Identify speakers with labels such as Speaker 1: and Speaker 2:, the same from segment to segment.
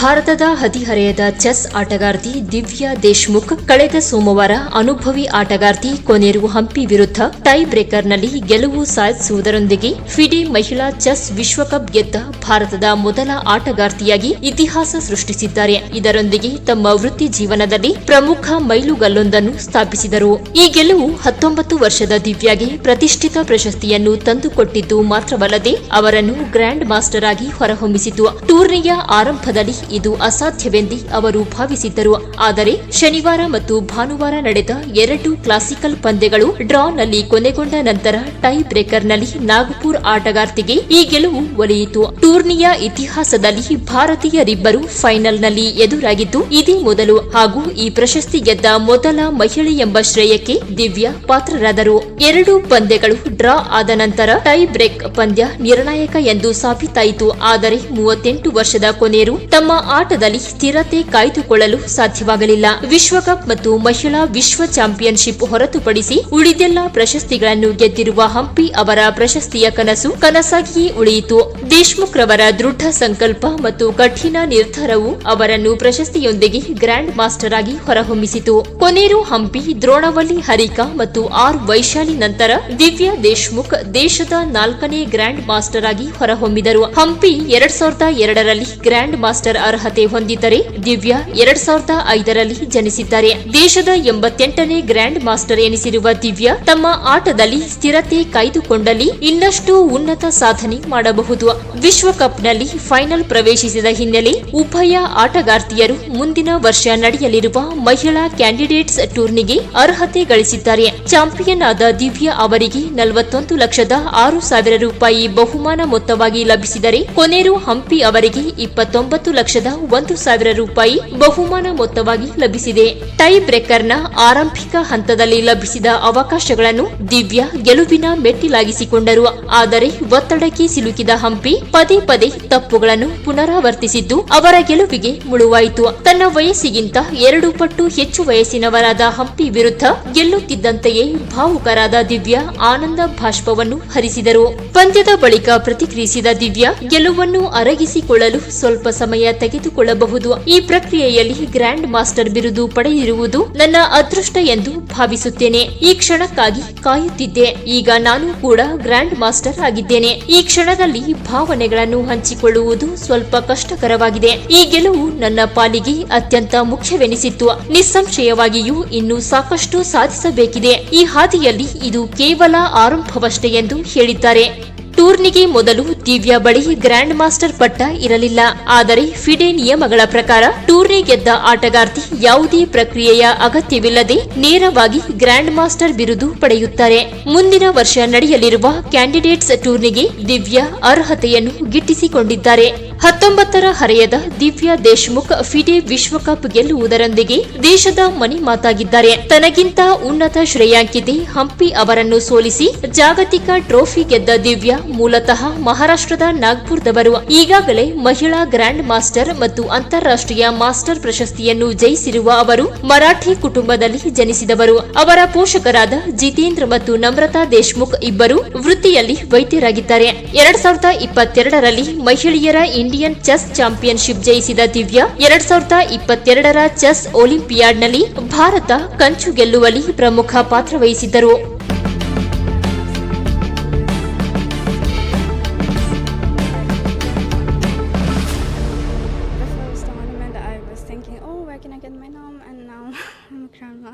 Speaker 1: ಭಾರತದ ಹದಿಹರೆಯದ ಚೆಸ್ ಆಟಗಾರ್ತಿ ದಿವ್ಯಾ ದೇಶ್ಮುಖ್ ಕಳೆದ ಸೋಮವಾರ ಅನುಭವಿ ಆಟಗಾರ್ತಿ ಕೊನೆರು ಹಂಪಿ ವಿರುದ್ಧ ಟೈ ಬ್ರೇಕರ್ನಲ್ಲಿ ಗೆಲುವು ಸಾಧಿಸುವುದರೊಂದಿಗೆ ಫಿಡಿ ಮಹಿಳಾ ಚೆಸ್ ವಿಶ್ವಕಪ್ ಗೆದ್ದ ಭಾರತದ ಮೊದಲ ಆಟಗಾರ್ತಿಯಾಗಿ ಇತಿಹಾಸ ಸೃಷ್ಟಿಸಿದ್ದಾರೆ. ಇದರೊಂದಿಗೆ ತಮ್ಮ ವೃತ್ತಿ ಜೀವನದಲ್ಲಿ ಪ್ರಮುಖ ಮೈಲುಗಲ್ಲೊಂದನ್ನು ಸ್ಥಾಪಿಸಿದರು. ಈ ಗೆಲುವು ಹತ್ತೊಂಬತ್ತು ವರ್ಷದ ದಿವ್ಯಾಗೆ ಪ್ರತಿಷ್ಠಿತ ಪ್ರಶಸ್ತಿಯನ್ನು ತಂದುಕೊಟ್ಟಿದ್ದು ಮಾತ್ರವಲ್ಲದೆ ಅವರನ್ನು ಗ್ರ್ಯಾಂಡ್ ಮಾಸ್ಟರ್ ಆಗಿ ಹೊರಹೊಮ್ಮಿಸಿತು. ಟೂರ್ನಿಯ ಆರಂಭದಲ್ಲಿ ಇದು ಅಸಾಧ್ಯವೆಂದೇ ಅವರು ಭಾವಿಸಿದ್ದರು. ಆದರೆ ಶನಿವಾರ ಮತ್ತು ಭಾನುವಾರ ನಡೆದ ಎರಡು ಕ್ಲಾಸಿಕಲ್ ಪಂದ್ಯಗಳು ಡ್ರಾನಲ್ಲಿ ಕೊನೆಗೊಂಡ ನಂತರ ಟೈ ಬ್ರೇಕರ್ನಲ್ಲಿ ನಾಗಪುರ್ ಆಟಗಾರ್ತಿಗೆ ಈ ಗೆಲುವು ಒಲಿಯಿತು. ಟೂರ್ನಿಯ ಇತಿಹಾಸದಲ್ಲಿ ಭಾರತೀಯರಿಬ್ಬರು ಫೈನಲ್ನಲ್ಲಿ ಎದುರಾಗಿದ್ದು, ಇದೇ ಮೊದಲು ಹಾಗೂ ಈ ಪ್ರಶಸ್ತಿ ಗೆದ್ದ ಮೊದಲ ಮಹಿಳೆ ಎಂಬ ಶ್ರೇಯಕ್ಕೆ ದಿವ್ಯಾ ಪಾತ್ರರಾದರು. ಎರಡು ಪಂದ್ಯಗಳು ಡ್ರಾ ಆದ ನಂತರ ಟೈ ಬ್ರೇಕ್ ಪಂದ್ಯ ನಿರ್ಣಾಯಕ ಎಂದು ಸಾಬೀತಾಯಿತು. ಆದರೆ ಮೂವತ್ತೆಂಟು ವರ್ಷದ ಕೊನೆಯರು ತಮ್ಮ ಆಟದಲ್ಲಿ ಸ್ಥಿರತೆ ಕಾಯ್ದುಕೊಳ್ಳಲು ಸಾಧ್ಯವಾಗಲಿಲ್ಲ. ವಿಶ್ವಕಪ್ ಮತ್ತು ಮಹಿಳಾ ವಿಶ್ವ ಚಾಂಪಿಯನ್ಶಿಪ್ ಹೊರತುಪಡಿಸಿ ಉಳಿದೆಲ್ಲ ಪ್ರಶಸ್ತಿಗಳನ್ನು ಗೆದ್ದಿರುವ ಹಂಪಿ ಅವರ ಪ್ರಶಸ್ತಿಯ ಕನಸು ಕನಸಾಗಿಯೇ ಉಳಿಯಿತು. ದೇಶ್ಮುಖ್ ರವರ ದೃಢ ಸಂಕಲ್ಪ ಮತ್ತು ಕಠಿಣ ನಿರ್ಧಾರವು ಅವರನ್ನು ಪ್ರಶಸ್ತಿಯೊಂದಿಗೆ ಗ್ರ್ಯಾಂಡ್ ಮಾಸ್ಟರ್ ಆಗಿ ಹೊರಹೊಮ್ಮಿಸಿತು. ಕೊನೇರು ಹಂಪಿ, ದ್ರೋಣವಲ್ಲಿ ಹರಿಕಾ ಮತ್ತು ಆರ್ ವೈಶಾಲಿ ನಂತರ ದಿವ್ಯಾ ದೇಶ್ಮುಖ್ ದೇಶದ ನಾಲ್ಕನೇ ಗ್ರ್ಯಾಂಡ್ ಮಾಸ್ಟರ್ ಆಗಿ ಹೊರಹೊಮ್ಮಿದರು. ಹಂಪಿ ಎರಡ್ ಸಾವಿರದ ಎರಡರಲ್ಲಿ ಗ್ರ್ಯಾಂಡ್ ಮಾಸ್ಟರ್ ಅರ್ಹತೆ ಹೊಂದಿದ್ದರೆ ದಿವ್ಯಾ ಎರಡ್ ಸಾವಿರದ ಐದರಲ್ಲಿ ಜನಿಸಿದ್ದಾರೆ. ದೇಶದ ಎಂಬತ್ತೆಂಟನೇ ಗ್ರ್ಯಾಂಡ್ ಮಾಸ್ಟರ್ ಎನಿಸಿರುವ ದಿವ್ಯಾ ತಮ್ಮ ಆಟದಲ್ಲಿ ಸ್ಥಿರತೆ ಕಾಯ್ದುಕೊಂಡಲ್ಲಿ ಇನ್ನಷ್ಟು ಉನ್ನತ ಸಾಧನೆ ಮಾಡಬಹುದು. ವಿಶ್ವಕಪ್ನಲ್ಲಿ ಫೈನಲ್ ಪ್ರವೇಶಿಸಿದ ಹಿನ್ನೆಲೆ ಉಭಯ ಆಟಗಾರ್ತಿಯರು ಮುಂದಿನ ವರ್ಷ ನಡೆಯಲಿರುವ ಮಹಿಳಾ ಕ್ಯಾಂಡಿಡೇಟ್ಸ್ ಟೂರ್ನಿಗೆ ಅರ್ಹತೆ ಗಳಿಸಿದ್ದಾರೆ. ಚಾಂಪಿಯನ್ ಆದ ದಿವ್ಯಾ ಅವರಿಗೆ ನಲವತ್ತೊಂದು ಲಕ್ಷದ ಆರು ಸಾವಿರ ರೂಪಾಯಿ ಬಹುಮಾನ ಮೊತ್ತವಾಗಿ ಲಭಿಸಿದರೆ ಕೊನೆರು ಹಂಪಿ ಅವರಿಗೆ ಇಪ್ಪತ್ತೊಂಬತ್ತು ಲಕ್ಷದ ಒಂದು ಸಾವಿರ ರೂಪಾಯಿ ಬಹುಮಾನ ಮೊತ್ತವಾಗಿ ಲಭಿಸಿದೆ. ಟೈ ಬ್ರೇಕರ್ನ ಆರಂಭಿಕ ಹಂತದಲ್ಲಿ ಲಭಿಸಿದ ಅವಕಾಶಗಳನ್ನು ದಿವ್ಯಾ ಗೆಲುವಿನ ಮೆಟ್ಟಿಲಾಗಿಸಿಕೊಂಡರು. ಆದರೆ ಒತ್ತಡಕ್ಕೆ ಸಿಲುಕಿದ ಹಂಪಿ ಪದೇ ಪದೇ ತಪ್ಪುಗಳನ್ನು ಪುನರಾವರ್ತಿಸಿದ್ದು ಅವರ ಗೆಲುವಿಗೆ ಮುಳುವಾಯಿತು. ತನ್ನ ವಯಸ್ಸಿಗಿಂತ ಎರಡು ಪಟ್ಟು ಹೆಚ್ಚು ವಯಸ್ಸಿನವರಾದ ಹಂಪಿ ವಿರುದ್ಧ ಗೆಲ್ಲುತ್ತಿದ್ದಂತೆಯೇ ಭಾವುಕರಾದ ದಿವ್ಯಾ ಆನಂದ ಭಾಷ್ಪವನ್ನು ಹರಿಸಿದರು. ಪಂದ್ಯದ ಬಳಿಕ ಪ್ರತಿಕ್ರಿಯಿಸಿದ ದಿವ್ಯಾ, ಗೆಲುವನ್ನು ಅರಗಿಸಿಕೊಳ್ಳಲು ಸ್ವಲ್ಪ ಸಮಯ ತೆಗೆದುಕೊಳ್ಳಬಹುದು. ಈ ಪ್ರಕ್ರಿಯೆಯಲ್ಲಿ ಗ್ರ್ಯಾಂಡ್ ಮಾಸ್ಟರ್ ಬಿರುದು ಪಡೆದಿರುವುದು ನನ್ನ ಅದೃಷ್ಟ ಎಂದು ಭಾವಿಸುತ್ತೇನೆ. ಈ ಕ್ಷಣಕ್ಕಾಗಿ ಕಾಯುತ್ತಿದ್ದೆ. ಈಗ ನಾನು ಕೂಡ ಗ್ರ್ಯಾಂಡ್ ಮಾಸ್ಟರ್ ಆಗಿದ್ದೇನೆ. ಈ ಕ್ಷಣದಲ್ಲಿ ಭಾವನೆಗಳನ್ನು ಹಂಚಿಕೊಳ್ಳುವುದು ಸ್ವಲ್ಪ ಕಷ್ಟಕರವಾಗಿದೆ. ಈ ಗೆಲುವು ನನ್ನ ಪಾಲಿಗೆ ಅತ್ಯಂತ ಮುಖ್ಯವೆನಿಸಿತ್ತು. ನಿಸ್ಸಂಶಯವಾಗಿಯೂ ಇನ್ನೂ ಸಾಕಷ್ಟು ಸಾಧಿಸಬೇಕಿದೆ. ಈ ಹಾದಿಯಲ್ಲಿ ಇದು ಕೇವಲ ಆರಂಭವಷ್ಟೇ ಎಂದು ಹೇಳಿದ್ದಾರೆ. ಟೂರ್ನಿಗೆ ಮೊದಲು ದಿವ್ಯಾ ಬಳಿ ಗ್ರ್ಯಾಂಡ್ ಮಾಸ್ಟರ್ ಪಟ್ಟ ಇರಲಿಲ್ಲ. ಆದರೆ ಫಿಡೆ ನಿಯಮಗಳ ಪ್ರಕಾರ ಟೂರ್ನಿ ಗೆದ್ದ ಆಟಗಾರ್ತಿ ಯಾವುದೇ ಪ್ರಕ್ರಿಯೆಯ ಅಗತ್ಯವಿಲ್ಲದೆ ನೇರವಾಗಿ ಗ್ರ್ಯಾಂಡ್ ಮಾಸ್ಟರ್ ಬಿರುದು ಪಡೆಯುತ್ತಾರೆ. ಮುಂದಿನ ವರ್ಷ ನಡೆಯಲಿರುವ ಕ್ಯಾಂಡಿಡೇಟ್ಸ್ ಟೂರ್ನಿಗೆ ದಿವ್ಯಾ ಅರ್ಹತೆಯನ್ನು ಗಿಟ್ಟಿಸಿಕೊಂಡಿದ್ದಾರೆ. ಹತ್ತೊಂಬತ್ತರ ಹರೆಯದ ದಿವ್ಯಾ ದೇಶ್ಮುಖ್ ಫಿಡೆ ವಿಶ್ವಕಪ್ ಗೆಲ್ಲುವುದರೊಂದಿಗೆ ದೇಶದ ಮನೆ ಮಾತಾಗಿದ್ದಾರೆ. ತನಗಿಂತ ಉನ್ನತ ಶ್ರೇಯಾಂಕಿತೆ ಹಂಪಿ ಅವರನ್ನು ಸೋಲಿಸಿ ಜಾಗತಿಕ ಟ್ರೋಫಿ ಗೆದ್ದ ದಿವ್ಯಾ ಮೂಲತಃ ಮಹಾರಾಷ್ಟ್ರದ ನಾಗ್ಪುರದವರು ಈಗಾಗಲೇ ಮಹಿಳಾ ಗ್ರ್ಯಾಂಡ್ ಮಾಸ್ಟರ್ ಮತ್ತು ಅಂತಾರಾಷ್ಟ್ರೀಯ ಮಾಸ್ಟರ್ ಪ್ರಶಸ್ತಿಯನ್ನು ಜಯಿಸಿರುವ ಅವರು ಮರಾಠಿ ಕುಟುಂಬದಲ್ಲಿ ಜನಿಸಿದವರು. ಅವರ ಪೋಷಕರಾದ ಜಿತೇಂದ್ರ ಮತ್ತು ನಮ್ರತಾ ದೇಶ್ಮುಖ್ ಇಬ್ಬರು ವೃತ್ತಿಯಲ್ಲಿ ವೈದ್ಯರಾಗಿದ್ದಾರೆ. ಎರಡ್ ಸಾವಿರದ ಇಪ್ಪತ್ತೆರಡರಲ್ಲಿ ಮಹಿಳೆಯರ ಇಂಡಿಯನ್ ಚೆಸ್ ಚಾಂಪಿಯನ್ಶಿಪ್ ಜಯಿಸಿದ ದಿವ್ಯಾ, ಎರಡ್ ಸಾವಿರದ ಇಪ್ಪತ್ತೆರಡರ ಚೆಸ್ ಒಲಿಂಪಿಯಾಡ್ನಲ್ಲಿ ಭಾರತ ಕಂಚು ಗೆಲ್ಲುವಲ್ಲಿ ಪ್ರಮುಖ ಪಾತ್ರ ವಹಿಸಿದ್ದರು.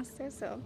Speaker 2: monster, so.